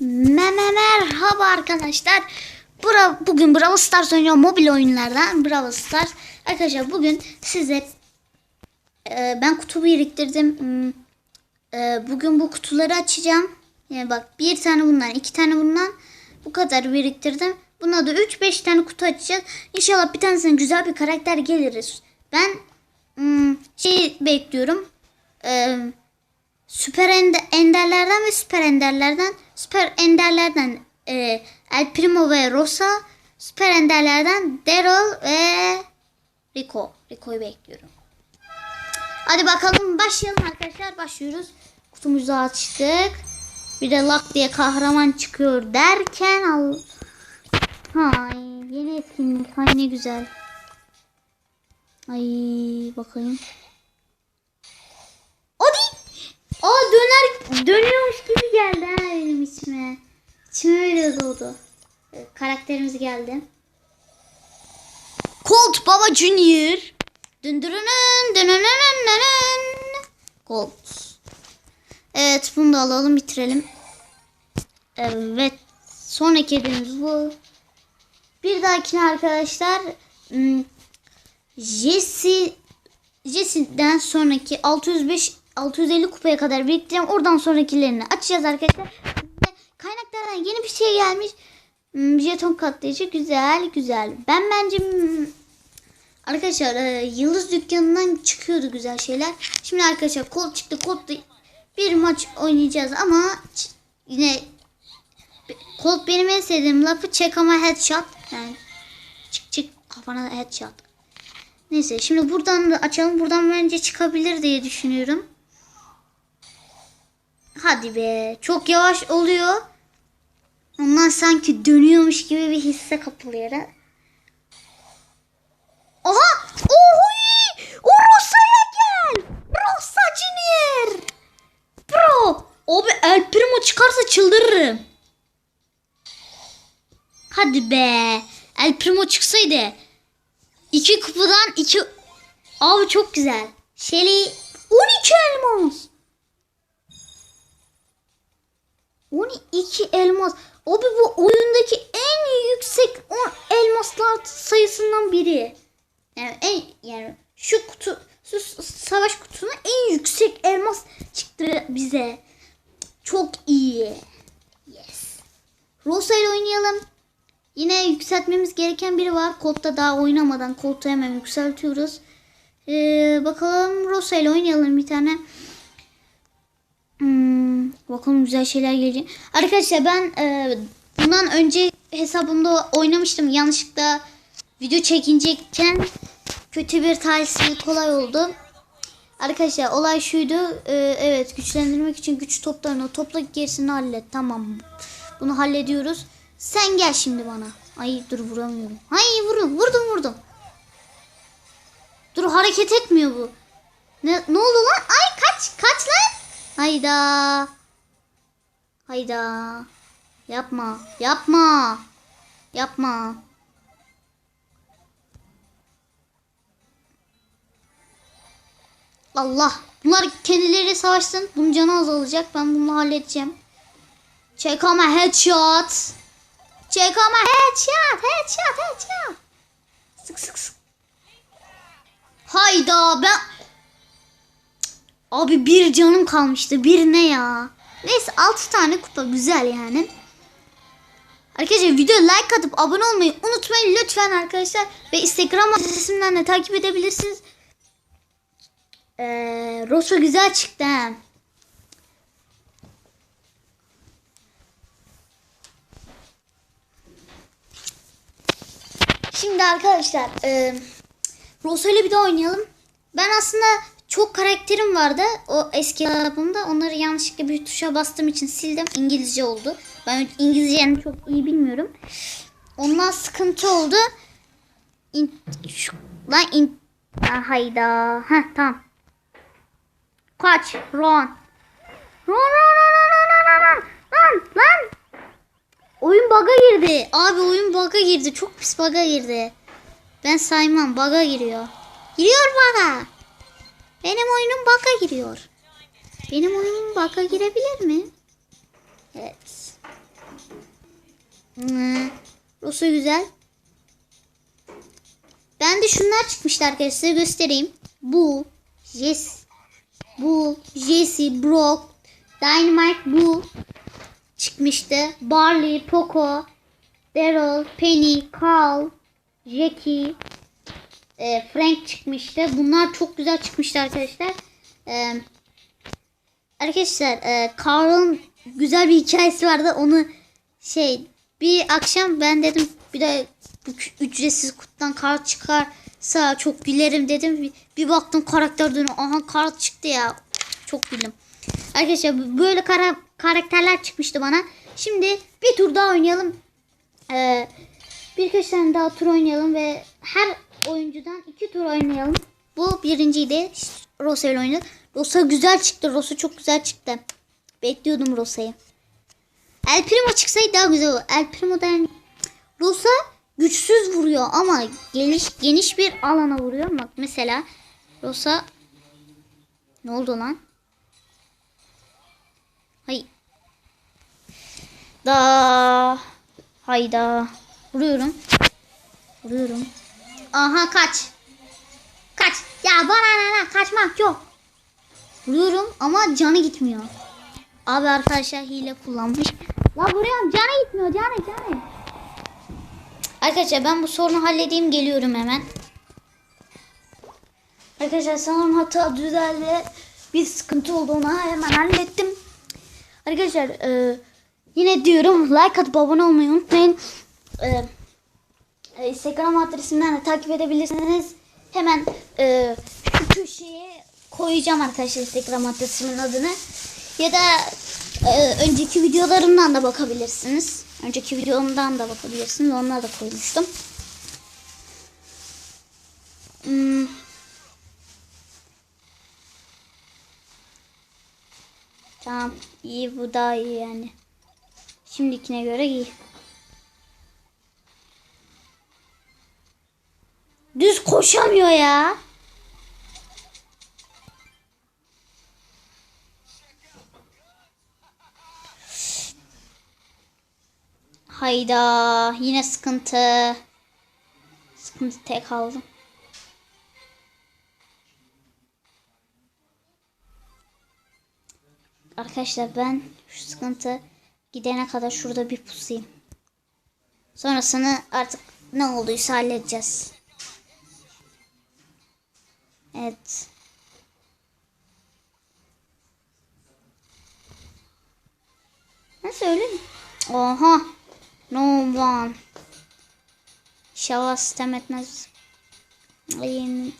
Meme merhaba arkadaşlar. Bura, bugün Brawl Stars oynuyorum mobil oyunlardan Brawl Stars. Arkadaşlar bugün size e, ben kutu biriktirdim. Hmm, e, bugün bu kutuları açacağım. Yani bak bir tane bundan iki tane bundan bu kadar biriktirdim. Buna da 3-5 tane kutu açacağız. İnşallah bir tanesine güzel bir karakter geliriz. Ben şey bekliyorum. Eee Süper ende, enderlerden ve süper enderlerden süper enderlerden e, El Primo ve Rosa süper enderlerden Daryl ve Rico. Rico'yu bekliyorum. Hadi bakalım başlayalım arkadaşlar. Başlıyoruz. Kutumuzu açtık. Bir de lak diye kahraman çıkıyor derken al. Hay yeni etkinlik. Hay ne güzel. Ay bakayım. Aa döner dönüyormuş gibi geldi ha benim içime. İçime öyle doğdu. Ee, Karakterimiz geldi. Colt Baba Junior. Döndürünün dönünün Colt. Evet bunu da alalım bitirelim. Evet. Sonraki hediyemiz bu. Bir dahakine arkadaşlar hmm, Jesse Jesse'den sonraki 605 650 kupaya kadar biriktireceğim. Oradan sonrakilerini açacağız arkadaşlar. Ve kaynaklardan yeni bir şey gelmiş. Hmm, Jeton katlayıcı güzel güzel. Ben bence hmm, arkadaşlar e, Yıldız dükkanından çıkıyordu güzel şeyler. Şimdi arkadaşlar kol çıktı kol da bir maç oynayacağız ama yine Colt benim en sevdiğim lafı çek ama headshot. Yani çık çık kafana headshot. Neyse şimdi buradan da açalım. Buradan bence çıkabilir diye düşünüyorum. Hadi be. Çok yavaş oluyor. Ondan sanki dönüyormuş gibi bir hisse kapılıyor. ha. Aha! Oy! O Rosa'ya gel! Rosa Junior! Bro! Abi El Primo çıkarsa çıldırırım. Hadi be. El Primo çıksaydı. İki kupadan iki... Abi çok güzel. Shelly 12 elmas. 12 elmas. Abi bu oyundaki en yüksek 10 elmaslar sayısından biri. Yani en yani şu kutu şu savaş kutusuna en yüksek elmas çıktı bize. Çok iyi. Yes. Rosa ile oynayalım. Yine yükseltmemiz gereken biri var. Kodda daha oynamadan koltuğu hemen yükseltiyoruz. Ee, bakalım Rosa ile oynayalım bir tane. Bakalım güzel şeyler gelecek. Arkadaşlar ben e, bundan önce hesabımda oynamıştım. Yanlışlıkla video çekinecekken kötü bir talihsizlik olay oldu. Arkadaşlar olay şuydu. e, evet güçlendirmek için güç toplarını topla gerisini hallet. Tamam. Bunu hallediyoruz. Sen gel şimdi bana. Ay dur vuramıyorum. Ay vurdum vurdum vurdum. Dur hareket etmiyor bu. Ne, ne oldu lan? Ay kaç kaç lan. Hayda. Hayda. Yapma. Yapma. Yapma. Allah. Bunlar kendileri savaşsın. Bunun canı azalacak. Ben bunu halledeceğim. Check ama headshot. Check ama headshot. Headshot. Headshot. Sık sık sık. Hayda ben... Abi bir canım kalmıştı. Bir ne ya? Neyse 6 tane kupa güzel yani. Arkadaşlar video like atıp abone olmayı unutmayın lütfen arkadaşlar. Ve Instagram adresimden de takip edebilirsiniz. Ee, Rosa güzel çıktı ha. Şimdi arkadaşlar e, Rosa ile bir daha oynayalım. Ben aslında çok karakterim vardı o eski hesabımda. Onları yanlışlıkla bir tuşa bastığım için sildim. İngilizce oldu. Ben İngilizceyi çok iyi bilmiyorum. Ondan sıkıntı oldu. İn, şu, lan in, Ha, hayda. Heh tamam. Kaç. Ron. Ron ron ron ron ron ron ron. Lan lan. Oyun bug'a girdi. Abi oyun bug'a girdi. Çok pis bug'a girdi. Ben saymam. Bug'a giriyor. Giriyor bug'a. Benim oyunum bug'a giriyor. Benim oyunum bug'a girebilir mi? Evet. Hmm, Rosa güzel. Ben de şunlar çıkmıştı arkadaşlar size göstereyim. Bu, Jess, bu, Jesse, Brock, Dynamite bu çıkmıştı. Barley, Poco, Daryl, Penny, Carl, Jackie, e, Frank çıkmıştı. Bunlar çok güzel çıkmıştı arkadaşlar. E, arkadaşlar e, Carl'ın güzel bir hikayesi vardı. Onu şey bir akşam ben dedim bir de ücretsiz kutudan kart çıkarsa çok gülerim dedim. Bir, bir baktım karakter dönüyor. Aha kart çıktı ya. Çok güldüm. Arkadaşlar böyle kara, karakterler çıkmıştı bana. Şimdi bir tur daha oynayalım. Ee, birkaç tane daha tur oynayalım ve her oyuncudan iki tur oynayalım. Bu birinciydi. Rosa ile oynadık. Rosa güzel çıktı. Rosa çok güzel çıktı. Bekliyordum Rosa'yı. El Primo çıksaydı daha güzel olur. El Primo da yani Rosa güçsüz vuruyor ama geniş geniş bir alana vuruyor. Bak mesela Rosa ne oldu lan? Hay. Da hayda. Vuruyorum. Vuruyorum. Aha kaç. Kaç. Ya bana ne ne kaçmak yok. Vuruyorum ama canı gitmiyor. Abi arkadaşlar hile kullanmış. La vuruyorum canı gitmiyor canı canı. Arkadaşlar ben bu sorunu halledeyim geliyorum hemen. Arkadaşlar sanırım hata düzeldi. Bir sıkıntı olduğunu hemen hallettim. Arkadaşlar e, yine diyorum like atıp abone olmayı unutmayın. E, Instagram adresimden de takip edebilirsiniz. Hemen e, şu köşeye koyacağım arkadaşlar Instagram adresimin adını. Ya da e, önceki videolarımdan da bakabilirsiniz. Önceki videomdan da bakabilirsiniz. Onları da koymuştum. Hmm. Tamam. iyi bu daha iyi yani. Şimdikine göre iyi. Düz koşamıyor ya. Hayda yine sıkıntı. Sıkıntı tek aldım. Arkadaşlar ben şu sıkıntı gidene kadar şurada bir pusayım. Sonrasını artık ne olduysa halledeceğiz. Evet. Nasıl öyle mi? Oha. No one. İnşallah sistem etmez. Ay,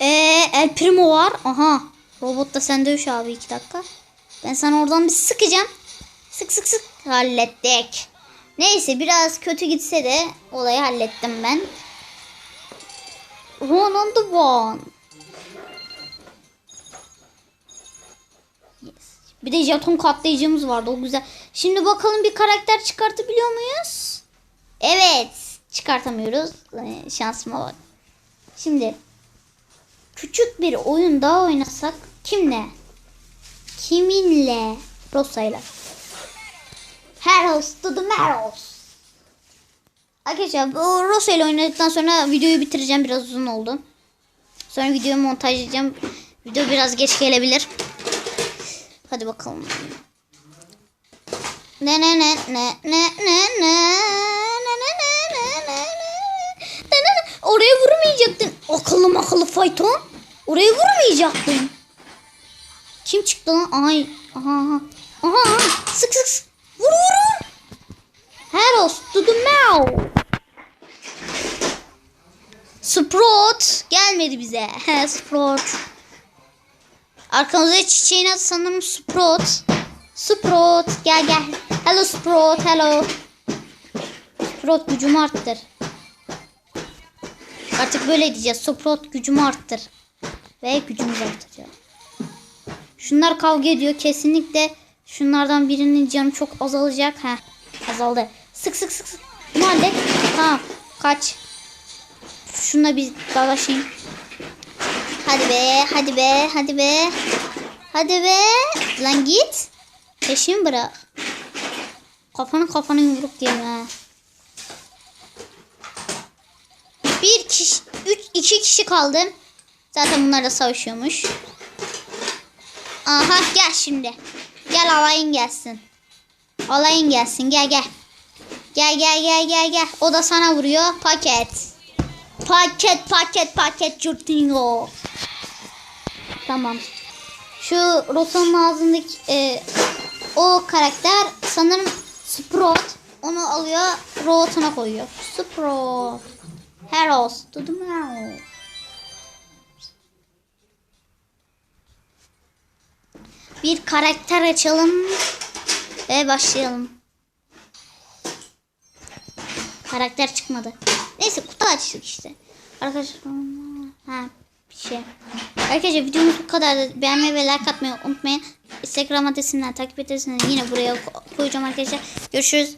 Ee, El Primo var. Aha. Robot da sen dövüş abi iki dakika. Ben sana oradan bir sıkacağım. Sık sık sık. Hallettik. Neyse biraz kötü gitse de olayı hallettim ben. Ronan the One. Yes. Bir de jeton katlayıcımız vardı o güzel. Şimdi bakalım bir karakter çıkartabiliyor muyuz? Evet. Çıkartamıyoruz. Ee, Şansıma bak. Şimdi küçük bir oyun daha oynasak kimle? Kiminle? Rosa'yla. Heroes to the Meros. Arkadaşlar bu Rosa ile oynadıktan sonra videoyu bitireceğim. Biraz uzun oldu. Sonra videoyu montajlayacağım. Video biraz geç gelebilir. Hadi bakalım. Ne ne ne ne ne ne ne ne ne ne ne ne ne ne ne ne ne Oraya vurmayacaktım. Akıllım akıllı fayton. Oraya vurmayacaktım. Kim çıktı lan? Ay. Aha. Aha. Sık sık sık to the mouth. Sprout gelmedi bize. He Sprout. Arkamızda çiçeğin adı sanırım Sprout. Sprout gel gel. Hello Sprout hello. Sprout gücümü arttır. Artık böyle diyeceğiz. Sprout gücümü arttır. Ve gücümüzü arttıracağız. Şunlar kavga ediyor. Kesinlikle şunlardan birinin canı çok azalacak. Heh azaldı. Sık sık sık sık. Bunu hallet. Tamam. Kaç. Şununla bir dalaşayım. Hadi be, hadi be, hadi be. Hadi be. Lan git. Peşimi bırak. Kafanı kafanı yumruk ha. Bir kişi, üç, iki kişi kaldı. Zaten bunlar da savaşıyormuş. Aha gel şimdi. Gel alayın gelsin. Alayın gelsin gel gel. Gel gel gel gel gel. O da sana vuruyor. Paket. Paket paket paket cürtünüyor. Tamam. Şu rotanın ağzındaki e, o karakter sanırım Sprout. Onu alıyor robotuna koyuyor. Sprout. Heroes. Dudu meow. Bir karakter açalım ve başlayalım. Karakter çıkmadı. Neyse kutu açtık işte. Arkadaşlar ha bir şey. Arkadaşlar videomuz bu kadar. Beğenmeyi ve like atmayı unutmayın. Instagram adresinden takip ederseniz yine buraya ko- koyacağım arkadaşlar. Görüşürüz.